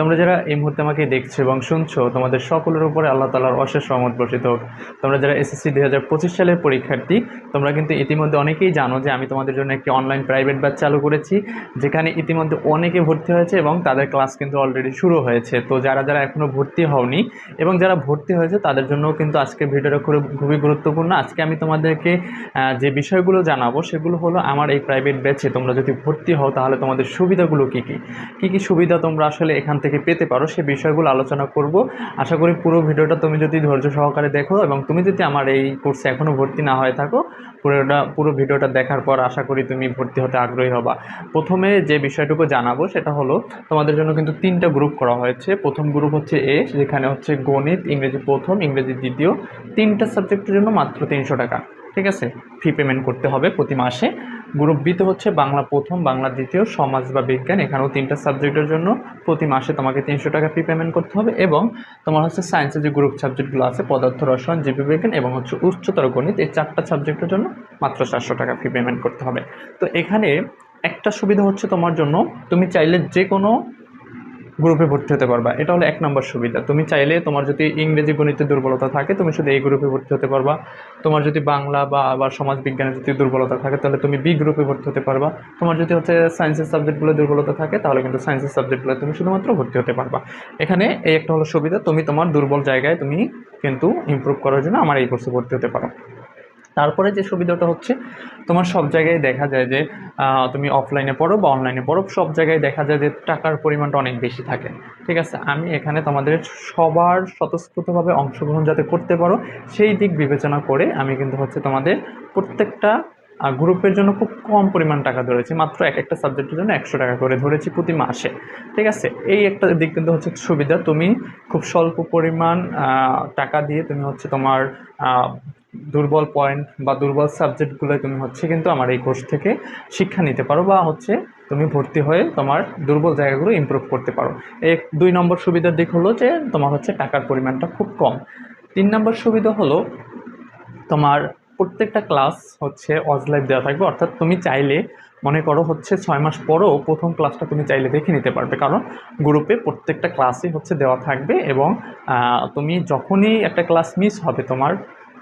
তোমরা যারা এই মুহূর্তে আমাকে দেখছ এবং শুনছো, তোমাদের সকলের উপরে আল্লাহ তালার অশেষ রহমত বর্ষিত হোক। তোমরা যারা এসএসসি দুই হাজার পঁচিশ সালের পরীক্ষার্থী, তোমরা কিন্তু ইতিমধ্যে অনেকেই জানো যে আমি তোমাদের জন্য একটি অনলাইন প্রাইভেট ব্যাচ চালু করেছি, যেখানে ইতিমধ্যে অনেকে ভর্তি হয়েছে এবং তাদের ক্লাস কিন্তু অলরেডি শুরু হয়েছে। তো যারা যারা এখনও ভর্তি হওনি এবং যারা ভর্তি হয়েছে, তাদের জন্য কিন্তু আজকে ভিডিওটা খুব খুবই গুরুত্বপূর্ণ। আজকে আমি তোমাদেরকে যে বিষয়গুলো জানাব, সেগুলো হলো আমার এই প্রাইভেট ব্যাচে তোমরা যদি ভর্তি হও, তাহলে তোমাদের সুবিধাগুলো কী কী? কী কী সুবিধা তোমরা আসলে এখান থেকে পেতে পারো, সে বিষয়গুলো আলোচনা করব। আশা করি পুরো ভিডিওটা তুমি যদি ধৈর্য সহকারে দেখো এবং তুমি যদি আমার এই কোর্সে এখনও ভর্তি না হয়ে থাকো, পুরোটা, পুরো ভিডিওটা দেখার পর আশা করি তুমি ভর্তি হতে আগ্রহী হবা। প্রথমে যে বিষয়টুকু জানাব সেটা হলো, তোমাদের জন্য কিন্তু তিনটা গ্রুপ করা হয়েছে। প্রথম গ্রুপ হচ্ছে এ, যেখানে হচ্ছে গণিত, ইংরেজি প্রথম, ইংরেজি দ্বিতীয়। তিনটা সাবজেক্টের জন্য মাত্র তিনশো টাকা, ঠিক আছে? ফি পেমেন্ট করতে হবে প্রতি মাসে। গ্রুপ বিতে হচ্ছে বাংলা প্রথম, বাংলা দ্বিতীয়, সমাজ বা বিজ্ঞান। এখানেও তিনটা সাবজেক্টের জন্য প্রতি মাসে তোমাকে তিনশো টাকা ফি পেমেন্ট করতে হবে এবং তোমার হচ্ছে সায়েন্সের যে গ্রুপ সাবজেক্টগুলো আছে, পদার্থ, রসায়ন, জীববিজ্ঞান এবং হচ্ছে উচ্চতর গণিত, এই চারটা সাবজেক্টের জন্য মাত্র চারশো টাকা ফি পেমেন্ট করতে হবে। তো এখানে একটা সুবিধা হচ্ছে তোমার জন্য, তুমি চাইলে যে কোনো গ্রুপে ভর্তি হতে পারবা। এটা হলো এক নম্বর সুবিধা। তুমি চাইলে তোমার যদি ইংরেজি গণিতে দুর্বলতা থাকে, তুমি শুধু এই গ্রুপে ভর্তি হতে পারবা। তোমার যদি বাংলা বা আবার সমাজ বিজ্ঞানে যদি দুর্বলতা থাকে, তাহলে তুমি বি গ্রুপে ভর্তি হতে পারবা। তোমার যদি হচ্ছে সায়েন্সের সাবজেক্টগুলো দুর্বলতা থাকে, তাহলে কিন্তু সায়েন্সের সাবজেক্টগুলো তুমি শুধুমাত্র ভর্তি হতে পারবা। এখানে এই একটা হলো সুবিধা, তুমি তোমার দুর্বল জায়গায় তুমি কিন্তু ইমপ্রুভ করার জন্য আমার এই কোর্সে ভর্তি হতে পারো। তারপরে যে সুবিধাটা হচ্ছে, তোমার সব জায়গায় দেখা যায় যে তুমি অফলাইনে পড়ো বা অনলাইনে পড়ো, সব জায়গায় দেখা যায় যে টাকার পরিমাণটা অনেক বেশি থাকে। ঠিক আছে? আমি এখানে তোমাদের সবার স্বতঃস্ফূর্তভাবে অংশগ্রহণ যাতে করতে পারো, সেই দিক বিবেচনা করে আমি কিন্তু হচ্ছে তোমাদের প্রত্যেকটা গ্রুপের জন্য খুব কম পরিমাণ টাকা ধরেছি, মাত্র এক একটা সাবজেক্টের জন্য একশো টাকা করে ধরেছি প্রতি মাসে। ঠিক আছে? এই একটা দিক কিন্তু হচ্ছে সুবিধা, তুমি খুব স্বল্প পরিমাণ টাকা দিয়ে তুমি হচ্ছে তোমার দুর্বল পয়েন্ট বা দুর্বল সাবজেক্টগুলো তুমি হচ্ছে কিন্তু আমার এই কোর্স থেকে শিক্ষা নিতে পারো বা হচ্ছে তুমি ভর্তি হয়ে তোমার দুর্বল জায়গাগুলো ইমপ্রুভ করতে পারো। এই দুই নম্বর সুবিধার দিক হলো যে তোমার হচ্ছে টাকার পরিমাণটা খুব কম। তিন নম্বর সুবিধা হলো তোমার প্রত্যেকটা ক্লাস হচ্ছে অজলাইভ দেওয়া থাকবে, অর্থাৎ তুমি চাইলে মনে করো হচ্ছে ছয় মাস পরও প্রথম ক্লাসটা তুমি চাইলে দেখে নিতে পারবে। কারণ গ্রুপে প্রত্যেকটা ক্লাসই হচ্ছে দেওয়া থাকবে এবং তুমি যখনই একটা ক্লাস মিস হবে তোমার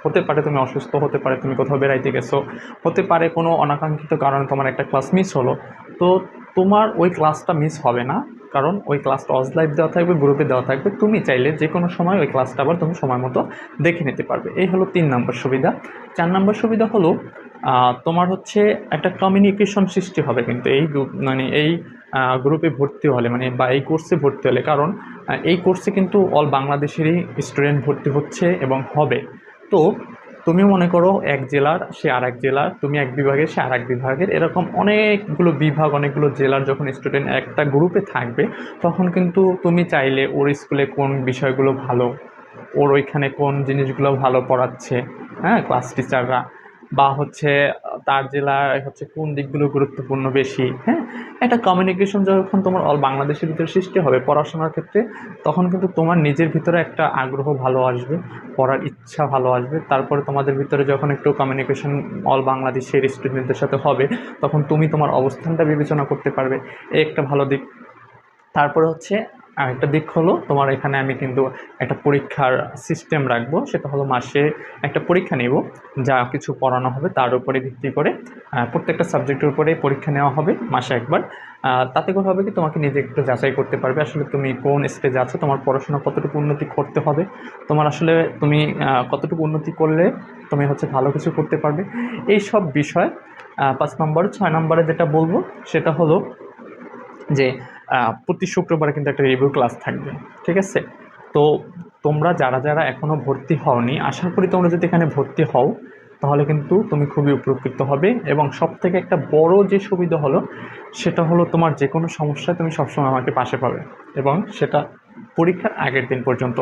হতে পারে তুমি অসুস্থ, হতে পারে তুমি কোথাও বেড়াইতে গেছো, হতে পারে কোনো অনাকাঙ্ক্ষিত কারণে তোমার একটা ক্লাস মিস হলো। তো তোমার ওই ক্লাসটা মিস হবে না, কারণ ওই ক্লাসটা অজ লাইভ দেওয়া থাকবে গ্রুপে দেওয়া থাকবে। তুমি চাইলে যে কোনো সময় ওই ক্লাসটা আবার তুমি সময় মতো দেখে নিতে পারবে। এই হলো তিন নম্বর সুবিধা। চার নম্বর সুবিধা হলো তোমার হচ্ছে একটা কমিউনিকেশন সৃষ্টি হবে কিন্তু এই গ্রুপ মানে এই গ্রুপে ভর্তি হলে মানে বা এই কোর্সে ভর্তি হলে। কারণ এই কোর্সে কিন্তু অল বাংলাদেশেরই স্টুডেন্ট ভর্তি হচ্ছে এবং হবে। তো তুমি মনে করো এক জেলার সে আর এক জেলার, তুমি এক বিভাগের সে আর এক বিভাগের, এরকম অনেকগুলো বিভাগ, অনেকগুলো জেলার যখন স্টুডেন্ট একটা গ্রুপে থাকবে, তখন কিন্তু তুমি চাইলে ওর স্কুলে কোন বিষয়গুলো ভালো, ওর ওইখানে কোন জিনিসগুলো ভালো পড়াচ্ছে হ্যাঁ ক্লাস টিচাররা বা হচ্ছে, তার জেলায় হচ্ছে কোন দিকগুলো গুরুত্বপূর্ণ বেশি হ্যাঁ? একটা কমিউনিকেশন যখন তোমার অল বাংলাদেশের ভিতরে সৃষ্টি হবে পড়াশোনার ক্ষেত্রে, তখন কিন্তু তোমার নিজের ভিতরে একটা আগ্রহ ভালো আসবে, পড়ার ইচ্ছা ভালো আসবে। তারপরে তোমাদের ভিতরে যখন একটু কমিউনিকেশন অল বাংলাদেশের স্টুডেন্টদের সাথে হবে, তখন তুমি তোমার অবস্থানটা বিবেচনা করতে পারবে। এই একটা ভালো দিক। তারপরে হচ্ছে আরেকটা দিক হলো, তোমার এখানে আমি কিন্তু একটা পরীক্ষার সিস্টেম রাখব, সেটা হলো মাসে একটা পরীক্ষা নেব, যা কিছু পড়ানো হবে তার উপরে ভিত্তি করে প্রত্যেকটা সাবজেক্টের উপরে পরীক্ষা নেওয়া হবে মাসে একবার। তাতে করে হবে কি, তোমাকে নিজে একটু যাচাই করতে পারবে, আসলে তুমি কোন স্টেজে আছো, তোমার পড়াশোনা কতটুকু উন্নতি করতে হবে, তোমার আসলে তুমি কতটুকু উন্নতি করলে তুমি হচ্ছে ভালো কিছু করতে পারবে। এই সব বিষয় পাঁচ নম্বর, ছয় নম্বরে যেটা বলব, সেটা হলো যে প্রতি শুক্রবারে কিন্তু একটা রিভিউ ক্লাস থাকবে, ঠিক আছে? তো তোমরা যারা যারা এখনও ভর্তি হওনি, আশা করি তোমরা যদি এখানে ভর্তি হও, তাহলে কিন্তু তুমি খুবই উপকৃত হবে এবং সব থেকে একটা বড় যে সুবিধা হলো, সেটা হলো তোমার যে কোনো সমস্যায় তুমি সবসময় আমাকে পাশে পাবে এবং সেটা পরীক্ষার আগের দিন পর্যন্ত।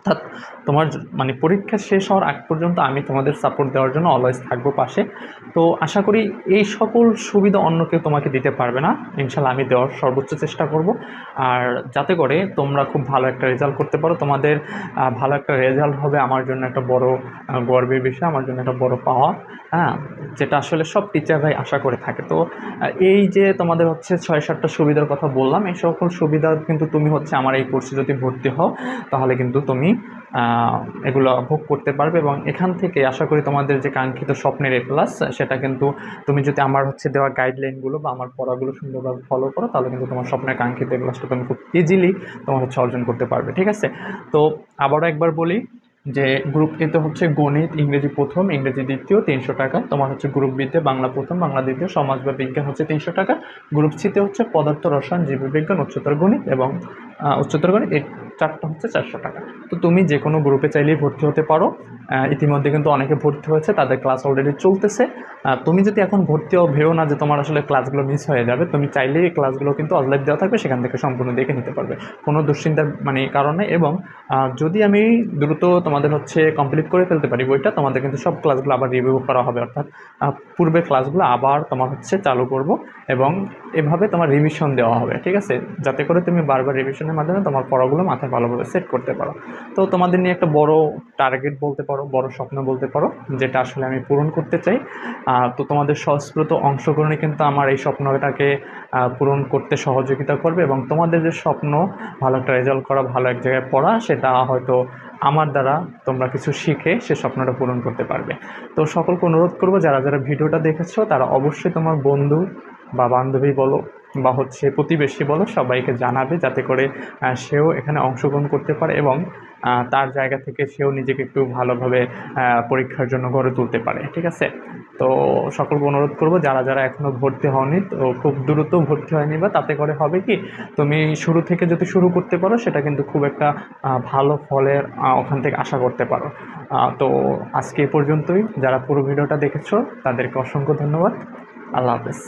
অর্থাৎ তোমার মানে পরীক্ষা শেষ হওয়ার আগ পর্যন্ত আমি তোমাদের সাপোর্ট দেওয়ার জন্য অলওয়েজ থাকব পাশে। তো আশা করি এই সকল সুবিধা অন্য কেউ তোমাকে দিতে পারবে না। ইনশাল্লাহ আমি দেওয়ার সর্বোচ্চ চেষ্টা করব। আর যাতে করে তোমরা খুব ভালো একটা রেজাল্ট করতে পারো। তোমাদের ভালো একটা রেজাল্ট হবে আমার জন্য একটা বড় গর্বের বিষয়, আমার জন্য একটা বড় পাওয়া। হ্যাঁ যেটা আসলে সব টিচাররাই আশা করে থাকে। তো এই যে তোমাদের হচ্ছে ছয় সাতটা সুবিধার কথা বললাম, এই সকল সুবিধা কিন্তু তুমি হচ্ছে আমার এই কোর্সে যদি ভর্তি হও, তাহলে কিন্তু তুমি আহ, এগুলো ভোগ করতে পারবে এবং এখান থেকে আশা করি তোমাদের যে কাঙ্ক্ষিত স্বপ্নের এ প্লাস সেটা কিন্তু তুমি যদি আমার হচ্ছে দেওয়া গাইডলাইনগুলো বা আমার পড়াগুলো সুন্দরভাবে ফলো করো তাহলে কিন্তু তোমার স্বপ্নের কাঙ্ক্ষিত এ প্লাসটা তুমি খুব ইজিলি তোমার হচ্ছে অর্জন করতে পারবে ঠিক আছে? তো আবারও একবার বলি যে গ্রুপ এতে হচ্ছে গণিত ইংরেজি প্রথম ইংরেজি দ্বিতীয় তিনশো টাকা তোমার হচ্ছে গ্রুপ বিতে বাংলা প্রথম বাংলা দ্বিতীয় সমাজ বা বিজ্ঞান হচ্ছে তিনশো টাকা গ্রুপ সিতে হচ্ছে পদার্থ রসায়ন জীববিজ্ঞান উচ্চতর গণিত এবং উচ্চতর গণিত চারটা হচ্ছে চারশো টাকা। তো তুমি যে কোনো গ্রুপে চাইলেই ভর্তি হতে পারো। ইতিমধ্যে কিন্তু অনেকে ভর্তি হয়েছে তাদের ক্লাস অলরেডি চলতেছে। তুমি যদি এখন ভর্তি হও ভেও না যে তোমার আসলে ক্লাসগুলো মিস হয়ে যাবে তুমি চাইলেই এই ক্লাসগুলো কিন্তু অনলাইন দেওয়া থাকবে সেখান থেকে সম্পূর্ণ দেখে নিতে পারবে। কোনো দুশ্চিন্তার মানে কারণে এবং যদি আমি দ্রুত তোমাদের হচ্ছে কমপ্লিট করে ফেলতে পারি বইটা তোমাদের কিন্তু সব ক্লাসগুলো আবার রিভিউ করা হবে। অর্থাৎ আহ, পূর্বের ক্লাসগুলো আবার তোমার হচ্ছে চালু করব এবং এভাবে তোমার রিভিশন দেওয়া হবে ঠিক আছে? যাতে করে তুমি বারবার রিভিশনের মাধ্যমে তোমার পড়াগুলো মাথায় ভালোভাবে সেট করতে পারো। তো তোমাদের নিয়ে একটা বড় টার্গেট বলতে পারো, বড় স্বপ্ন বলতে পারো, যেটা আসলে আমি পূরণ করতে চাই। তো তোমাদের সহস্রত অংশগ্রহণে কিন্তু আমার এই স্বপ্নটাকে পূরণ করতে সহযোগিতা করবে এবং তোমাদের যে স্বপ্ন, ভালো একটা রেজাল্ট করা, ভালো এক জায়গায় পড়া, সেটা হয়তো আমার দ্বারা তোমরা কিছু শিখে সে স্বপ্নটা পূরণ করতে পারবে। তো সকলকে অনুরোধ করব, যারা যারা ভিডিওটা দেখেছ, তারা অবশ্যই তোমার বন্ধু বা বান্ধবী বলো বা হচ্ছে প্রতিবেশী বলো সবাইকে জানাবে যাতে করে সেও এখানে অংশগ্রহণ করতে পারে এবং তার জায়গা থেকে সেও নিজেকে একটু ভালোভাবে পরীক্ষার জন্য গড়ে তুলতে পারে, ঠিক আছে? তো সকলকে অনুরোধ করব, যারা যারা এখনও ভর্তি হওনি, তো খুব দ্রুত ভর্তি হয়নি বা তাতে করে হবে কি, তুমি শুরু থেকে যদি শুরু করতে পারো, সেটা কিন্তু খুব একটা ভালো ফলের ওখান থেকে আশা করতে পারো। তো আজকে এ পর্যন্তই। যারা পুরো ভিডিওটা দেখেছ, তাদেরকে অসংখ্য ধন্যবাদ। আল্লাহ হাফেজ।